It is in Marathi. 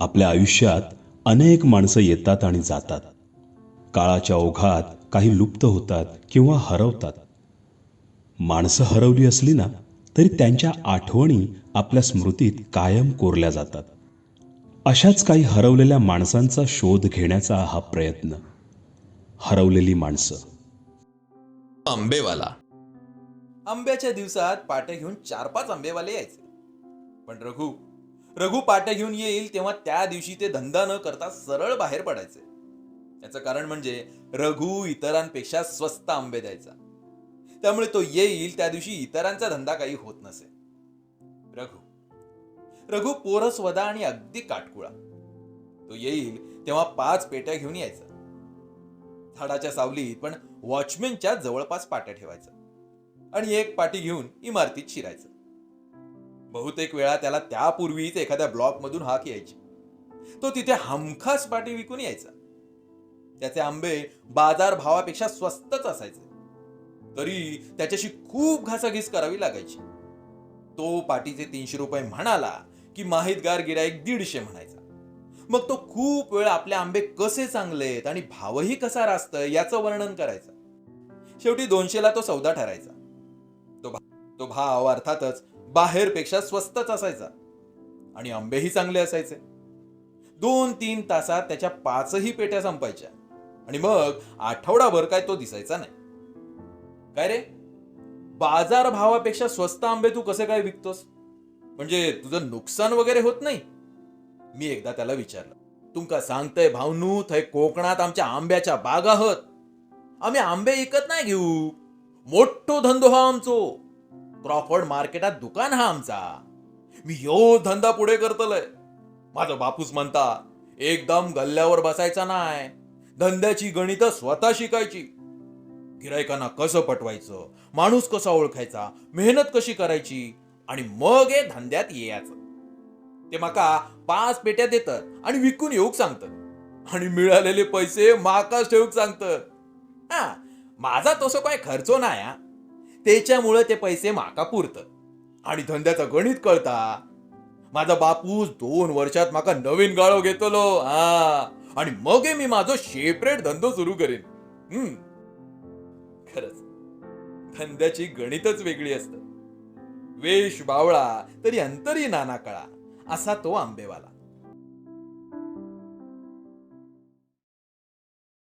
आपल्या आयुष्यात अनेक माणसं येतात आणि जातात. काळाच्या ओघात काही लुप्त होतात किंवा हरवतात. माणसं हरवली असली ना तरी त्यांच्या आठवणी आपल्या स्मृतीत कायम कोरल्या जातात. अशाच काही हरवलेल्या माणसांचा शोध घेण्याचा हा प्रयत्न. हरवलेली माणसं. आंबेवाला. आंब्याच्या दिवसात पाट्या घेऊन चार पाच आंबेवाले यायचे. पण रघु रघु पाट्या घेऊन येईल तेव्हा त्या दिवशी ते धंदा न करता सरळ बाहेर पडायचे. याचं कारण म्हणजे रघु इतरांपेक्षा स्वस्त आंबे द्यायचा. त्यामुळे तो येईल त्या दिवशी इतरांचा धंदा काही होत नसे. रघु. रघु पोरसवदा आणि अगदी काटकुळा. तो येईल तेव्हा पाच पेट्या घेऊन यायचा. झाडाच्या सावलीत पण वॉचमॅनच्या जवळपास पाट्या ठेवायचा. आणि एक पाटी घेऊन इमारतीत शिरायचं. बहुतेक वेळा त्याला त्यापूर्वीच एखाद्या ब्लॉक मधून हाक यायची. तो तिथे हमखास पाटी विकून यायचा. त्याचे आंबे बाजार भावापेक्षा स्वस्तच असायचे. तरी त्याच्याशी खूप घासाघीस करावी लागायची. तो पाटीचे तीनशे रुपये म्हणाला की माहितगार गिराईक दीडशे म्हणायचा. मग तो खूप वेळ आपले आंबे कसे चांगलेत आणि भावही कसा रास्त याचं वर्णन करायचं. शेवटी दोनशेला तो सौदा ठरायचा. तो भा- तो भाव अर्थातच बाहेरपेक्षा स्वस्तच असायचा. आणि आंबेही चांगले असायचे. दोन तीन तासात त्याच्या पाचही पेट्या संपायच्या. आणि मग आठवडाभर काय तो दिसायचा नाही. काय रे? बाजार भावापेक्षा स्वस्त आंबे तू कसे काय विकतोस? म्हणजे तुझं नुकसान वगैरे होत नाही? मी एकदा त्याला विचारलं. तुमका सांगतय भावनू थंय कोकणात आमच्या आंब्याच्या बागा हत आम्ही आंबे विकत नाही घेऊ. मोठो धंदो हा आमचो. क्रॉफर्ड मार्केटात दुकान हा आमचा. मी यो धंदा पुढे करतलय. माझा बापूस म्हणता एकदम गल्ल्यावर बसायचा नाय. धंद्याची गणित स्वतः शिकायची. गिरायकांना कसं पटवायचं? माणूस कसा ओळखायचा? मेहनत कशी करायची? आणि मग हे धंद्यात यायचं. ते माका पाच पेट्या देतात आणि विकून येऊक सांगतात. आणि मिळालेले पैसे माकाच ठेवूक सांगतात. हा माझा तसं काय खर्च नाही हा. त्याच्यामुळं ते पैसे माका पुरत. आणि धंद्याचं गणित कळता? माझा बापूस दोन वर्षात माका नवीन गाळो घेतलो हा. आणि मग मी माझं शेपरेट धंदो सुरू करेन. हम्म. खरंच. धंद्याची गणितच वेगळी असत. वेश बावळा तरी अंतरी नाना कळा असा तो आंबेवाला.